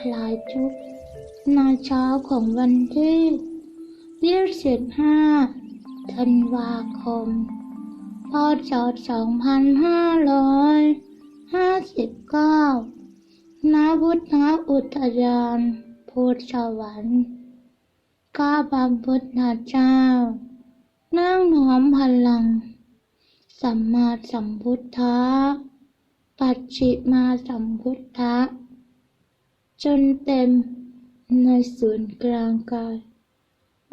คลายทุกข์ในเช้าของวันที่25ธันวาคม พศ 2559ณพุทธอุทยานพุทธสวรรค์ข้าพระพุทธเจ้า นั่งน้อมพลัง สัมมาสัมพุทธะ ปัจฉิมาสัมพุทธะ จนเต็มในศูนกลางกาย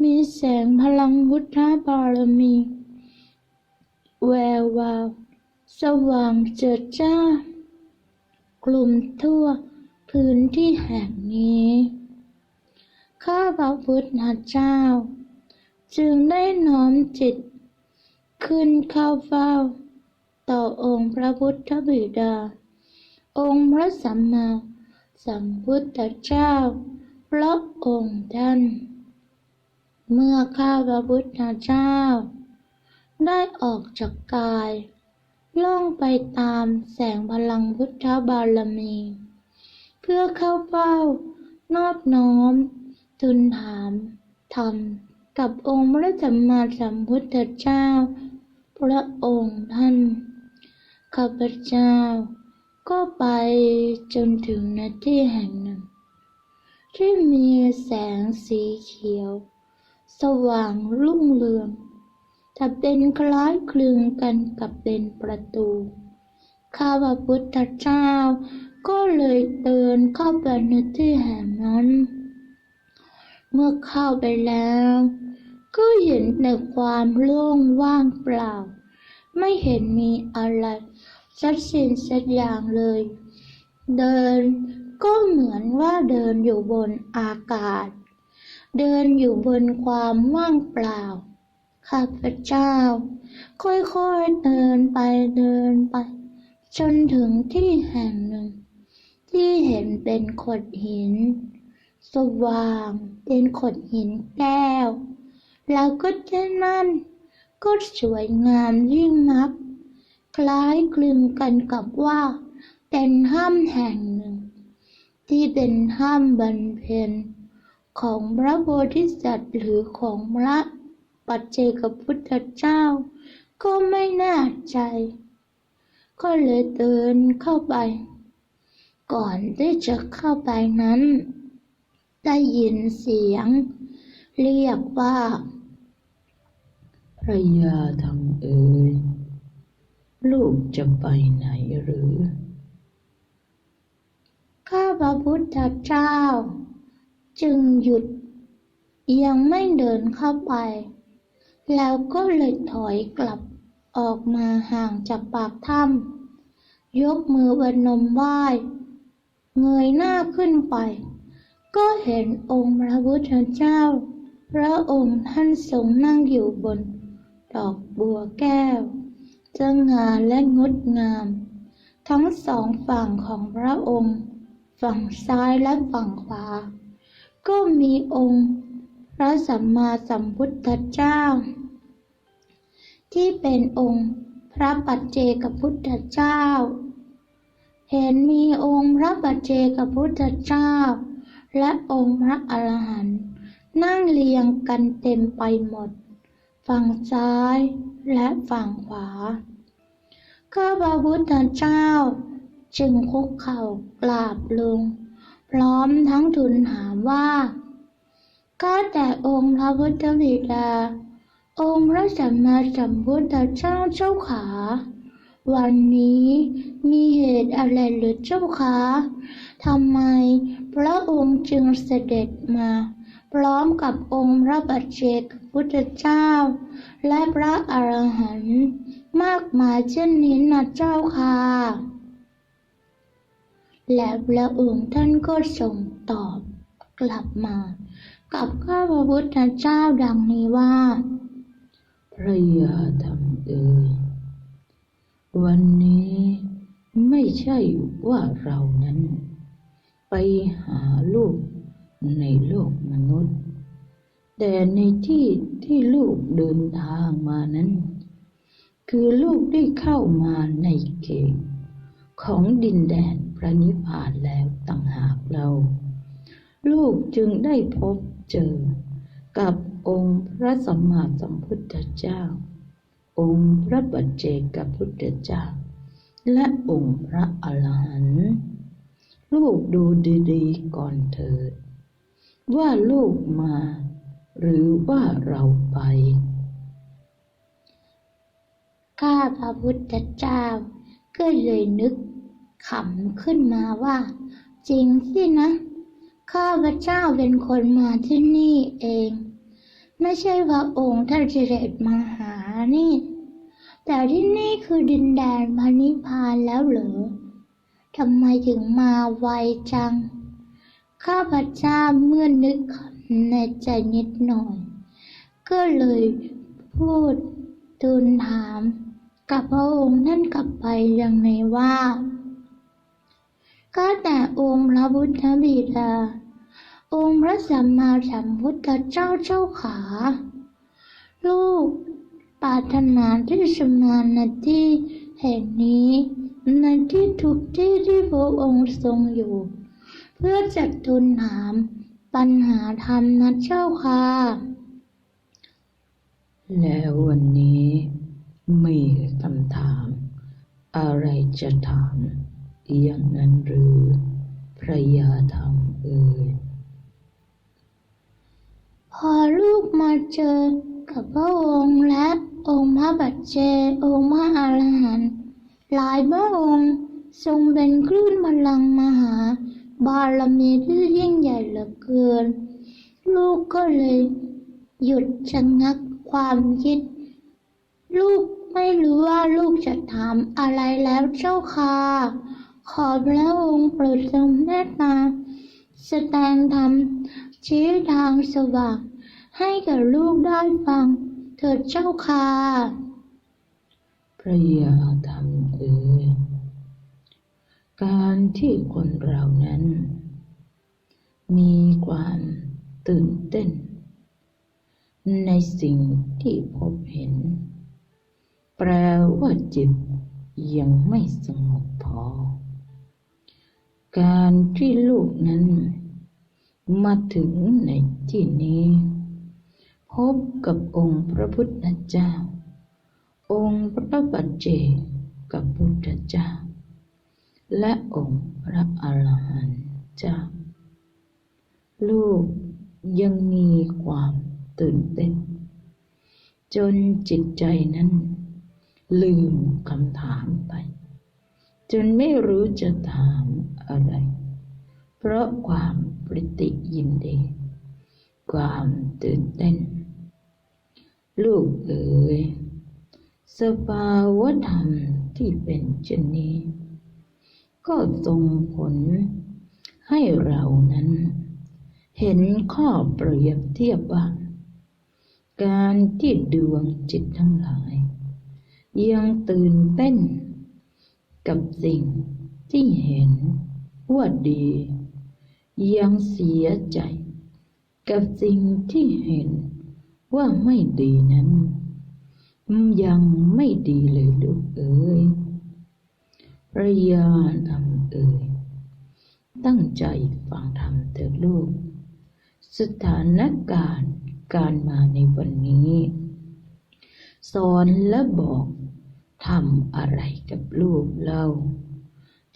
มีแสงพลังพุทธบารมี แวววาว สว่างเจิดจ้า กลุ่มทั่วพื้นที่แห่งนี้ ข้าพระพุทธเจ้า จึงได้น้อมจิต ขึ้นเข้าเฝ้า ต่อองค์พระพุทธบิดา องค์พระสัมมา สัมพุทธเจ้าพระองค์ท่าน เมื่อข้าพระพุทธเจ้า ได้ออกจากกาย ล่องไปตามแสงพลังพุทธบารมี เพื่อเข้าเฝ้านอบน้อมทูลถามธรรมกับองค์พระสัมมาสัมพุทธเจ้า พระองค์ท่านข้าพเจ้า ก็ไปจนถึงนาที่แห่งหนึ่ง ที่มีแสงสีเขียว สว่างรุ่งเรืองถ้าเป็นคล้ายคลึงกันกับเป็นประตู ข้าพพุทธเจ้าก็เลยเดินเข้าไปในที่แห่งนั้น เมื่อเข้าไปแล้ว ก็เห็นแต่ความโล่งว่างเปล่า ไม่เห็นมีอะไร สักสิ่งสักอย่างเลย เดินก็เหมือนว่าเดินอยู่บนอากาศ เดินอยู่บนความว่างเปล่า ข้าพเจ้า ค่อยๆเดินไปเดินไป จนถึงที่แห่งหนึ่ง ที่เห็นเป็นขดหิน สว่างเป็นขดหินแก้ว แล้วก็ที่นั่นก็สวยงามยิ่งนัก คล้ายคลึงกันกับว่า เป็นถ้ำแห่งหนึ่ง ที่เป็นถ้ำบรรเพนของพระโพธิสัตว์หรือของพระปัจเจกพุทธเจ้า ก็ไม่แน่ใจ ก็เลยเดินเข้าไป ก่อนที่จะเข้าไปนั้น ได้ยินเสียง เรียกว่าพระยาธรรมเอ๋ย ลูกจะไปไหนหรือ ข้าพระพุทธเจ้า จึงหยุด ยังไม่เดินเข้าไป แล้วก็เลยถอยกลับออกมาห่างจากปากถ้ำยกมือวนมไหว้เงยหน้าขึ้นไป ก็เห็นองค์พระพุทธเจ้า พระองค์ท่านทรงนั่งอยู่บน ดอกบัวแก้ว สง่าและงดงาม ทั้งสองฝั่งของพระองค์ ฝั่งซ้ายและฝั่งขวา ก็มีองค์พระสัมมาสัมพุทธเจ้า ที่เป็นองค์พระปัจเจกพุทธเจ้า เห็นมีองค์พระปัจเจกพุทธเจ้า และองค์พระอรหันต์นั่งเรียงกันเต็มไปหมด ฝั่งซ้ายและฝั่งขวา ข้าพระพุทธเจ้า จึงคุกเข่ากราบลง พร้อมทั้งทูลถามว่าก็แต่องค์พระพุทธบิดา องค์พระสัมมาสัมพุทธเจ้าเจ้าขา วันนี้มีเหตุอะไรหรือเจ้าคะทำไมพระองค์จึงเสด็จมา พร้อมกับองค์พระบัจเจกพุทธเจ้า และพระอรหันต์มากมายเช่นนี้นะเจ้าค่ะ และพระองค์ท่านก็ทรงตอบกลับมา กับข้าพระพุทธเจ้าดังนี้ว่าพระยาธรรมเอ่ยวันนี้ไม่ใช่ว่าเรานั้น ไปหาลูก ในโลกมนุษย์ แต่ในที่ที่ลูกเดินทางมานั้น คือลูกได้เข้ามาในเขตของดินแดนพระนิพพานแล้วต่างหากเรา ลูกจึงได้พบเจอกับองค์พระสัมมาสัมพุทธเจ้า องค์พระปัจเจกพุทธเจ้า และองค์พระอรหันต์ลูกดูดีๆก่อนเถิด ว่าลูกมา หรือว่าเราไป ข้าพระพุทธเจ้า ก็เลยนึกขำขึ้นมาว่า จริงสินะ ข้าพระเจ้าเป็นคนมาที่นี่เอง ไม่ใช่พระองค์ท่านเสด็จมาหานี่ แต่ที่นี่คือดินแดนพระนิพพานแล้วเหรอทำไมถึงมาไวจัง ข้าพเจ้าเมื่อนึกในใจนิดหน่อย ก็เลยพูดทูลถาม กับพระองค์ท่านกลับไปอย่างในว่าก็แต่องค์พระพุทธบิดา องค์พระสัมมาสัมพุทธเจ้าเจ้าขา ลูกปรารถนาที่จะมาในที่แห่งนี้ในที่ทุกที่ที่พระองค์ทรงอยู่ เพื่อจัดทูลถาม ปัญหาธรรมนะเจ้าค่ะ แล้ววันนี้มีคำถาม อะไรจะถาม อย่างนั้นหรือ พระยาธรรมเอ่ยพอลูกมาเจอกับพระองค์และองค์พระบัจเจกองค์พระอรหันต์หลายพระองค์ทรงเป็นคลื่นพลังมหา บารมีที่ยิ่งใหญ่เหลือเกิน ลูกก็เลยหยุดชะงักความคิด ลูกไม่รู้ว่าลูกจะถามอะไรแล้วเจ้าค่ะ ขอพระองค์โปรดทรงเมตตาแสดงธรรมชี้ทางสว่างให้กับลูกได้ฟัง เถิดเจ้าค่ะพระยาธรรมเอ่ย ที่คนเรานั้น มีความตื่นเต้น ในสิ่งที่พบเห็น แปลว่าจิตยังไม่สงบพอ การที่ลูกนั้น มาถึงในที่นี้ พบกับองค์พระพุทธเจ้า องค์พระปัจเจกับพุทธเจ้า และองค์พระอรหันต์เจ้า ลูกยังมีความตื่นเต้น จนจิตใจนั้น ลืมคำถามไป จนไม่รู้จะถามอะไร เพราะความปริติยินดี ความตื่นเต้น ลูกเอ๋ยสภาวธรรมที่เป็นเช่นนี้ ก็ส่งผล ให้เรานั้น เห็นข้อเปรียบเทียบว่า การที่ดวงจิตทั้งหลาย ยังตื่นเต้น กับสิ่งที่เห็นว่าดี ยังเสียใจ กับสิ่งที่เห็นว่าไม่ดีนั้น ยังไม่ดีเลยลูกเอ๋ย ระยาธรรมเอ๋ยตั้งใจฟังธรรมเถิดลูก สถานการณ์การมาในวันนี้ สอนและบอกทำอะไรกับลูกเรา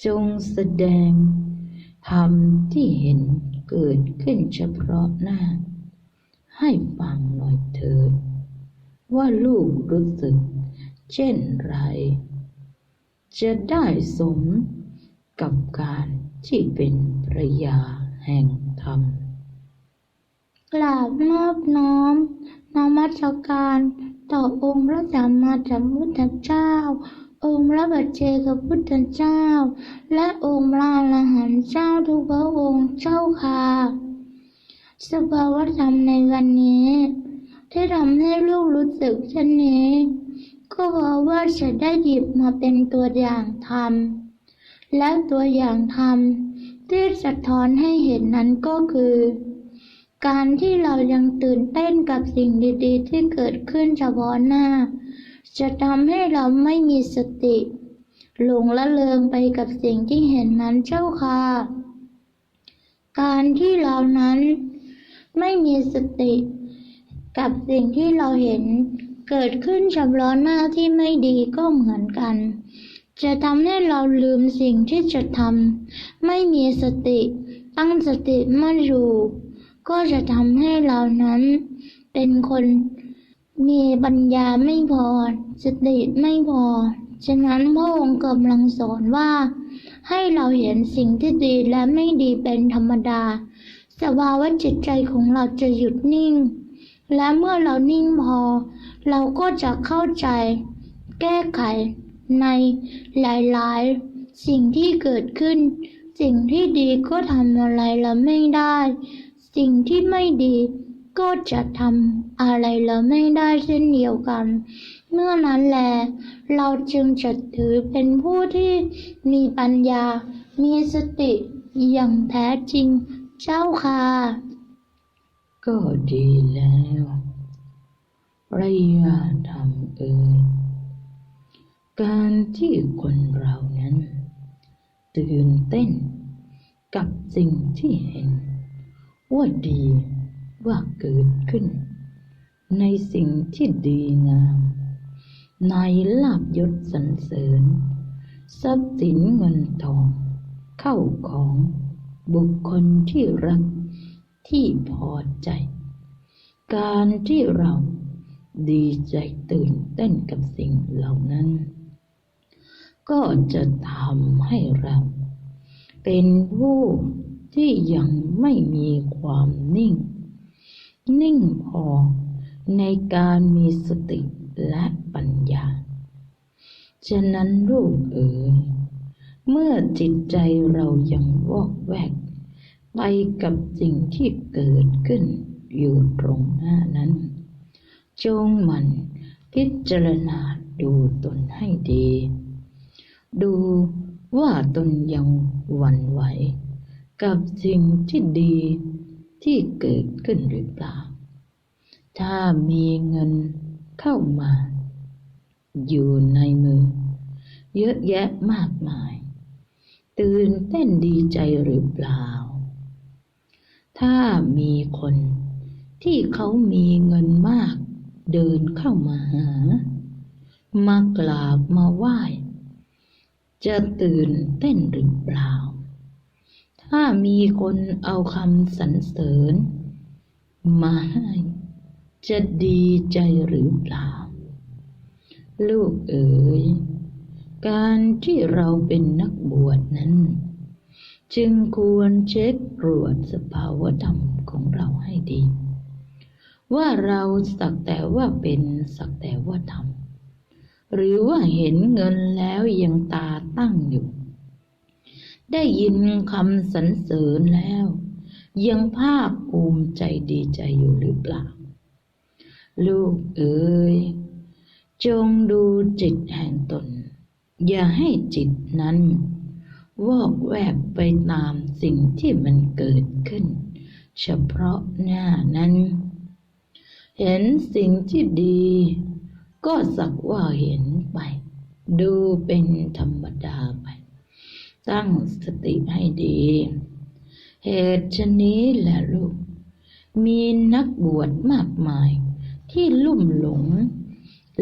จงแสดงธรรมที่เห็นเกิดขึ้นเฉพาะหน้า ให้ฟังหน่อยเถิด ว่าลูกรู้สึกเช่นไร จะได้สมกับการที่เป็นพระยาแห่งธรรม กราบนอบน้อมนมัสการต่อองค์พระสัมมาสัมพุทธเจ้า องค์พระบัจเจกพุทธเจ้า และองค์พระอรหันต์เจ้าทุกพระองค์เจ้าค่ะสภาวธรรมในวันนี้ ที่ทำให้ลูกรู้สึกเช่นนี้ ก็เพราะว่าฉันได้หยิบมาเป็นตัวอย่างธรรมและตัวอย่างธรรมที่สะท้อนให้เห็นนั้นก็คือ การที่เรายังตื่นเต้นกับสิ่งดีๆ ที่เกิดขึ้นเฉพาะหน้า จะทำให้เราไม่มีสติ หลงละเลงไปกับสิ่งที่เห็นนั้นเจ้าค่ะ การที่เรานั้นไม่มีสติกับสิ่งที่เราเห็น เกิดขึ้นเฉพาะหน้าที่ไม่ดีก็เหมือนกัน จะทำให้เราลืมสิ่งที่จะทำไม่มีสติ ตั้งสติมั่นอยู่ก็จะทำให้เรานั้น เป็นคนมีปัญญาไม่พอ สติไม่พอ ฉะนั้นพระองค์กำลังสอนว่า ให้เราเห็นสิ่งที่ดีและไม่ดีเป็นธรรมดา สภาวะจิตใจของเราจะหยุดนิ่ง และเมื่อเรานิ่งพอ เราก็จะเข้าใจ แก้ไขในหลายๆ สิ่งที่เกิดขึ้น สิ่งที่ดีก็ทำอะไรเราไม่ได้ สิ่งที่ไม่ดีก็จะทำอะไรเราไม่ได้เช่นเดียวกัน เมื่อนั้นแหละเราจึงจะถือเป็นผู้ที่มีปัญญา มีสติอย่างแท้จริงเจ้าค่ะ ก็ดีแล้วระยาธรรมเอ่ยการที่คนเรานั้น ตื่นเต้นกับสิ่งที่เห็น ว่าดีว่าเกิดขึ้น ในสิ่งที่ดีงาม ในลาบยศสรรเสริญ ทรัพย์สินเงินทอง เข้าของบุคคลที่รัก ที่พอใจ การที่เราดีใจตื่นเต้นกับสิ่งเหล่านั้น ก็จะทำให้เรา เป็นผู้ที่ยังไม่มีความนิ่ง นิ่งพอในการมีสติและปัญญา ฉะนั้นลูกเอ๋ยเมื่อจิตใจเรายังวอกแวก ไปกับสิ่งที่เกิดขึ้นอยู่ตรงหน้านั้น จงหมันพิจารณาดูตนให้ดี ดูว่าตนยังหวั่นไหว กับสิ่งที่ดีที่เกิดขึ้นหรือเปล่า ถ้ามีเงินเข้ามา อยู่ในมือ เยอะแยะมากมาย ตื่นเต้นดีใจหรือเปล่า ถ้ามีคนที่เขามีเงินมาก เดินเข้ามาหา มากราบมาไหว้ จะตื่นเต้นหรือเปล่า ถ้ามีคนเอาคำสรรเสริญ มาให้จะดีใจหรือเปล่า ลูกเอ๋ย การที่เราเป็นนักบวชนั้น จึงควรเช็คตรวจสภาวธรรมของเราให้ดี ว่าเราสักแต่ว่าเป็นสักแต่ว่าทำหรือว่าเห็นเงินแล้วยังตาตั้งอยู่ ได้ยินคำสรรเสริญแล้ว ยังภาคภูมิใจดีใจอยู่หรือเปล่า ลูกเอ๋ยจงดูจิตแห่งตน อย่าให้จิตนั้น วอกแวกไปตามสิ่งที่มันเกิดขึ้น เฉพาะหน้านั้น เห็นสิ่งที่ดี ก็สักว่าเห็นไป ดูเป็นธรรมดาไป ตั้งสติให้ดี เหตุชนนี้แหละลูก มีนักบวชมากมาย ที่ลุ่มหลง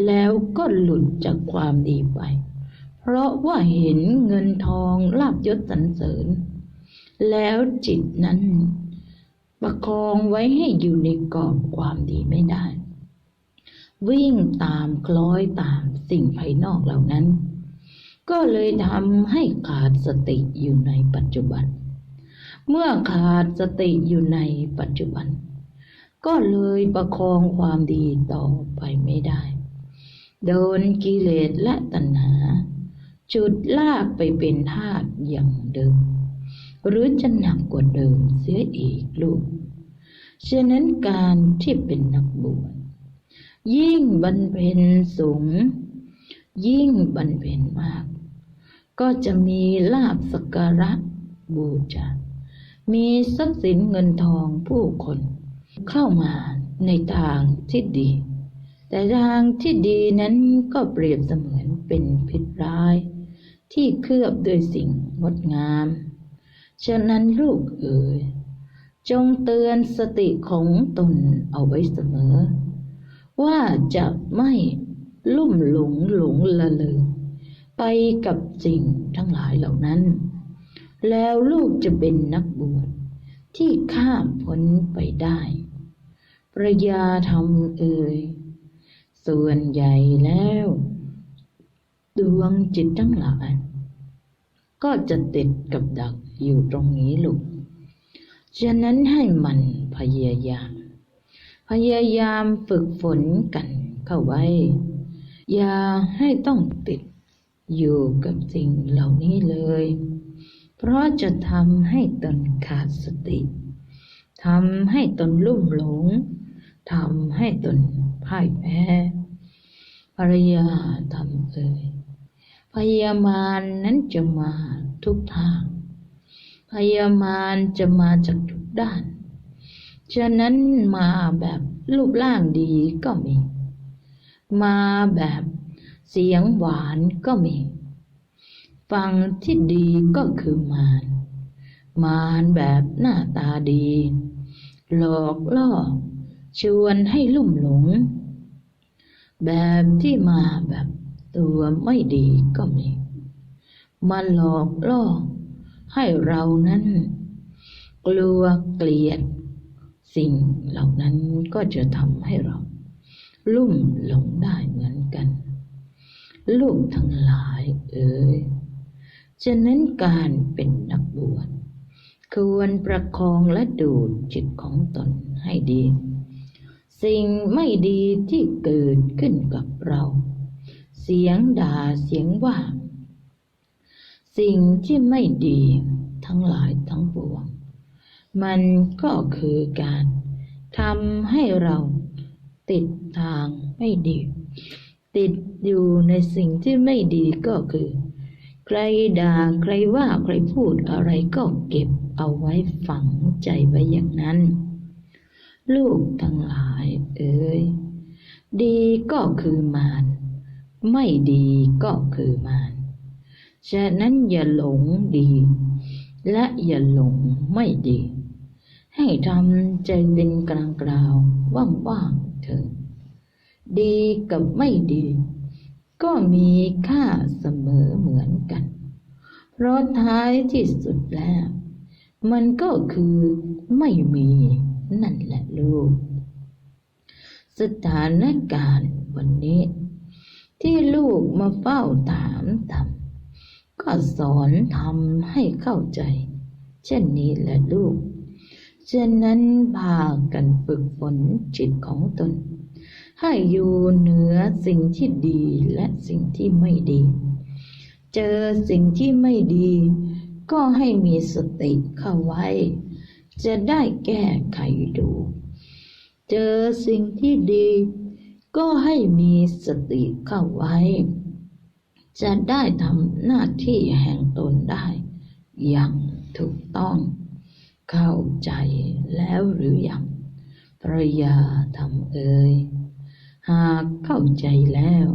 แล้วก็หลุดจากความดีไป เพราะว่าเห็นเงินทองลาบยศสรรเสริญ แล้วจิตนั้น ประคองไว้ให้อยู่ในกรอบความดีไม่ได้ วิ่งตามคล้อยตามสิ่งภายนอกเหล่านั้น ก็เลยทำให้ขาดสติอยู่ในปัจจุบัน เมื่อขาดสติอยู่ในปัจจุบัน ก็เลยประคองความดีต่อไปไม่ได้ โดนกิเลสและตัณหา จุดลากไปเป็นทาสอย่างเดิม หรือจะหนักกว่าเดิมเสียอีกลูก ฉะนั้นการที่เป็นนักบวชยิ่งบรรเพ็ญสูง ยิ่งบรรเพ็ญมาก ก็จะมีลาบสกการะบูชามีทรัพย์สินเงินทองผู้คน เข้ามาในทางที่ดี แต่ทางที่ดีนั้นก็เปรียบเสมือนเป็นพิษ ที่เคลือบด้วยสิ่งงดงาม ฉะนั้นลูกเอ๋ยจงเตือนสติของตนเอาไว้เสมอ ว่าจะไม่ลุ่มหลงหลงละเลงไปกับสิ่งทั้งหลายเหล่านั้น แล้วลูกจะเป็นนักบวชที่ข้ามพ้นไปได้ ประยาธรรมเอ่ยส่วนใหญ่แล้ว ดวงจิตทั้งหลาย ก็จะติดกับดักอยู่ตรงนี้ลูก ฉะนั้นให้มันพยายาม พยายามฝึกฝนกันเข้าไว้ อย่าให้ต้องติดอยู่กับสิ่งเหล่านี้เลย เพราะจะทำให้ตนขาดสติ ทำให้ตนลุ่มหลง ทำให้ตนพ่ายแพ้ภรรยาทำเอ่ย พยามารนั้นจะมาทุกทาง พยามารจะมาจากทุกด้าน ฉะนั้นมาแบบรูปร่างดีก็มี มาแบบเสียงหวานก็มี ฟังที่ดีก็คือมาร มารแบบหน้าตาดี หลอกล่อ ชวนให้ลุ่มหลง แบบที่มาแบบ ตัวไม่ดีก็มี มาหลอกล่อ ให้เรานั้น กลัวเกลียด สิ่งเหล่านั้นก็จะทำให้เรา ลุ่มหลงได้เหมือนกัน ลูกทั้งหลายเอ่ยฉะนั้นการเป็นนักบวชควรประคองและดูดจิตของตนให้ดี สิ่งไม่ดีที่เกิดขึ้นกับเรา เสียงด่าเสียงว่า สิ่งที่ไม่ดีทั้งหลายทั้งปวง มันก็คือการทำให้เราติดทางไม่ดี ติดอยู่ในสิ่งที่ไม่ดีก็คือ ใครด่าใครว่าใครพูดอะไรก็เก็บเอาไว้ฝังใจไว้อย่างนั้น ลูกทั้งหลายเอ่ยดีก็คือมาร ไม่ดีก็คือมารฉะนั้นอย่าหลงดี และอย่าหลงไม่ดี ให้ทำใจเป็นกลางกลาวว่างๆเถิดดีกับไม่ดี ก็มีค่าเสมอเหมือนกัน เพราะท้ายที่สุดแล้ว มันก็คือไม่มีนั่นแหละลูก สถานการณ์วันนี้ ที่ลูกมาเฝ้าถามทำก็สอนทำให้เข้าใจ เช่นนี้แหละลูกฉะนั้นพากันฝึกฝนจิตของตน ให้อยู่เหนือสิ่งที่ดีและสิ่งที่ไม่ดี เจอสิ่งที่ไม่ดี ก็ให้มีสติเข้าไว้ จะได้แก้ไขดู เจอสิ่งที่ดี ก็ให้มีสติเข้าไว้ จะได้ทำหน้าที่แห่งตนได้ อย่างถูกต้อง เข้าใจแล้วหรือยังภรยาทำเอ่ยหากเข้าใจแล้ว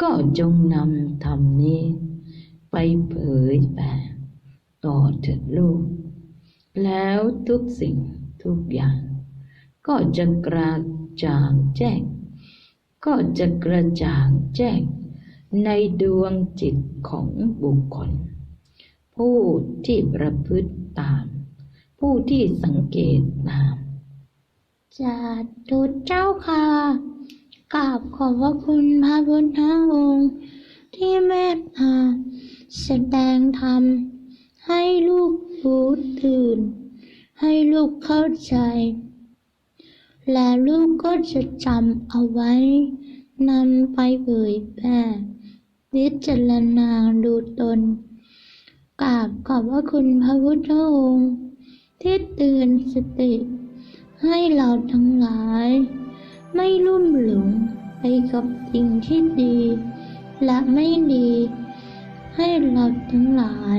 ก็จงนำธรรมนี้ ไปเผยแผ่ต่อถิดลูก แล้วทุกสิ่งทุกอย่าง ก็จะกระจ่างแจ้ง ก็จะกระจ่างแจ้งในดวงจิตของบุคคล ผู้ที่ประพฤติตาม ผู้ที่สังเกตตามจาตุเจ้าค่ะกราบขอบพระคุณพระพุทธองค์ที่เมตตาแสดงธรรม ให้ลูกรู้ตื่น ให้ลูกเข้าใจ และลูกก็จะจำเอาไว้นำไปเผยแพร่วิจารณาดูตนกราบขอบพระคุณพระพุทธองค์ที่เตือนสติ ให้เราทั้งหลาย ไม่ลุ่มหลงไปกับสิ่งที่ดี และไม่ดี ให้เราทั้งหลาย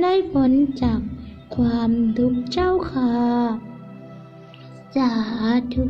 ได้พ้นจากความทุกข์เจ้าค่ะ สาธุ